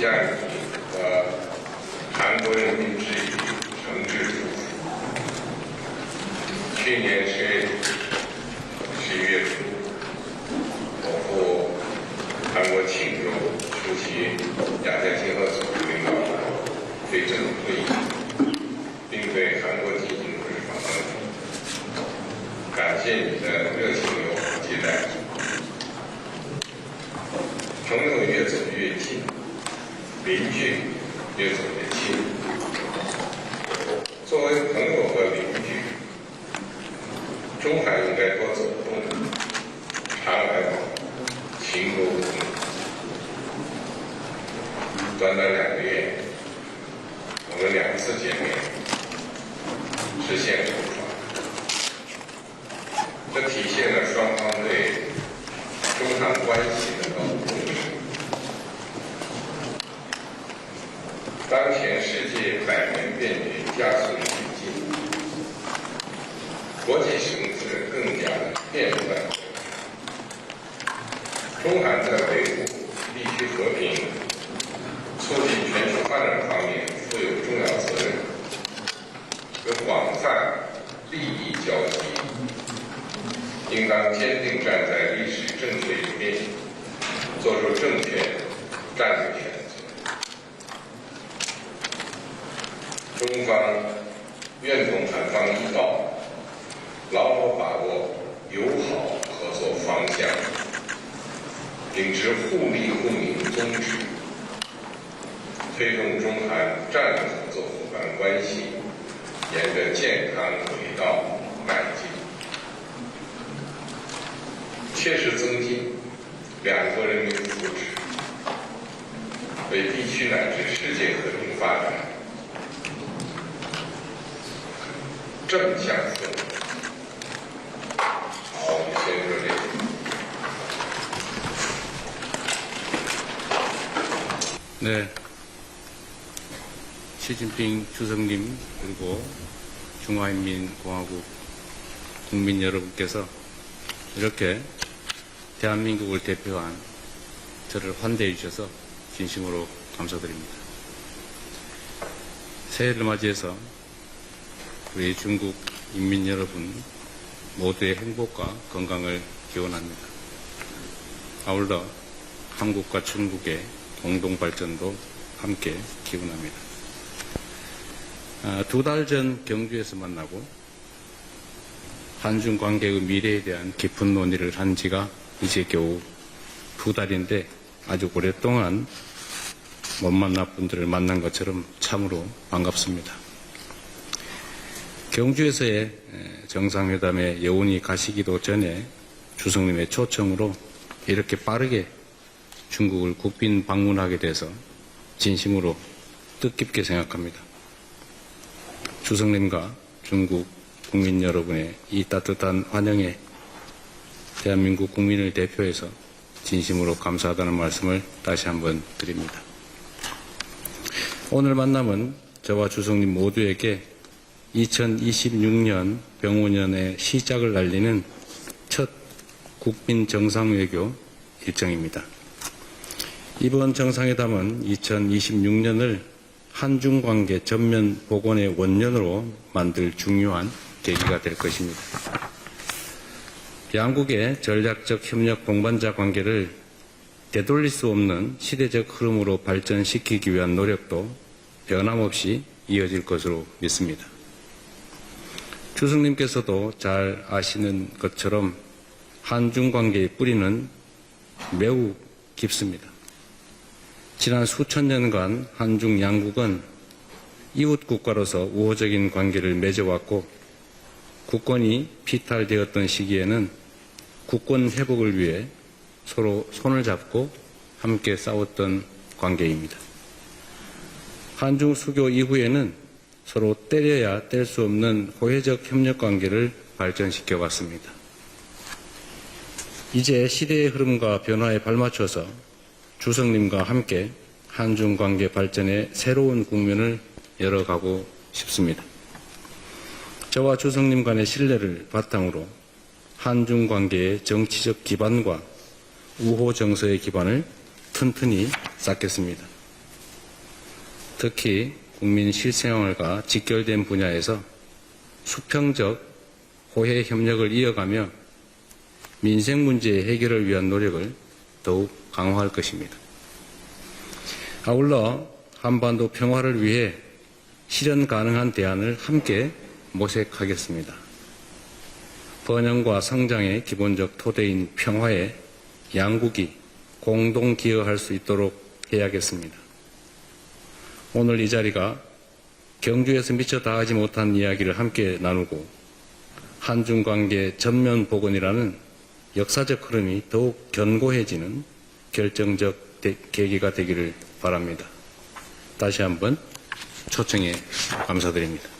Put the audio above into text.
向你和韩国人民致以诚挚祝福。去年十月底、十一月初，我赴韩国庆州出席亚太经合组织领导人非正式会议，并对韩国进行日访当中，感谢你的热情友好接待。朋友越走越近，邻居越走越亲。作为朋友和邻居，中韩应该多走动，常来往，勤沟通。短短两个月，我们两次见面，实现互访，这体现了双方对中韩关系的当前世界百年变局加速演进，国际形势更加变幻。中韩在维护地区和平、促进全球发展方面负有重要责任，有广泛利益交集，应当坚定站在历史正确一面，做出正确战略选择。中方愿同韩方一道，牢牢把握友好合作方向，秉持互利互赢宗旨，推动中韩战略合作伙伴关系沿着健康轨道迈进，切实增进两国人民福祉，为地区乃至世界和平发展。 국장이지 않죠. 어, 아, 이제 그러네. 네. 시진핑 주석님 그리고 중화인민공화국 국민 여러분께서 이렇게 대한민국을 대표한 저를 환대해 주셔서 진심으로 감사드립니다. 새해를 맞이해서 우리 중국 인민 여러분 모두의 행복과 건강을 기원합니다. 아울러 한국과 중국의 공동 발전도 함께 기원합니다. 아, 두달 전 경주에서 만나고 한중 관계의 미래에 대한 깊은 논의를 한 지가 이제 겨우 두 달인데 아주 오랫동안 못 만난 분들을 만난 것처럼 참으로 반갑습니다. 경주에서의 에, 정상회담에 여운이 가시기도 전에 주성님의 초청으로 이렇게 빠르게 중국을 국빈 방문하게 돼서 진심으로 뜻깊게 생각합니다. 주성님과 중국 국민 여러분의 이 따뜻한 환영에 대한민국 국민을 대표해서 진심으로 감사하다는 말씀을 다시 한번 드립니다. 오늘 만남은 저와 주성님 모두에게 2026년 병원년의 시작을 알리는 첫 국빈 정상외교 일정입니다. 이번 정상회담은 2026년을 한중 관계 전면 복원의 원년으로 만들 중요한 계기가 될 것입니다. 양국의 전략적 협력 동반자 관계를 되돌릴 수 없는 시대적 흐름으로 발전시키기 위한 노력도 변함없이 이어질 것으로 믿습니다. 주승님께서도 잘 아시는 것처럼 한중 관계의 뿌리는 매우 깊습니다. 지난 수천 년간 한중 양국은 이웃 국가로서 우호적인 관계를 맺어왔고 국권이 피탈되었던 시기에는 국권 회복을 위해 서로 손을 잡고 함께 싸웠던 관계입니다. 한중 수교 이후에는 서로 때려야 뗄 수 없는 호혜적 협력 관계를 발전시켜 왔습니다. 이제 시대의 흐름과 변화에 발맞춰서 주성님과 함께 한중 관계 발전의 새로운 국면을 열어가고 싶습니다. 저와 주성님 간의 신뢰를 바탕으로 한중 관계의 정치적 기반과 우호 정서의 기반을 튼튼히 쌓겠습니다. 특히 국민 실생활과 직결된 분야에서 수평적 호혜 협력을 이어가며 민생 문제 해결을 위한 노력을 더욱 강화할 것입니다. 아울러 한반도 평화를 위해 실현 가능한 대안을 함께 모색하겠습니다. 번영과 성장의 기본적 토대인 평화에 양국이 공동 기여할 수 있도록 해야겠습니다. 오늘 이 자리가 경주에서 미처 다 하지 못한 이야기를 함께 나누고 한중 관계 전면 복원이라는 역사적 흐름이 더욱 견고해지는 결정적 대- 계기가 되기를 바랍니다. 다시 한번 초청에 감사드립니다.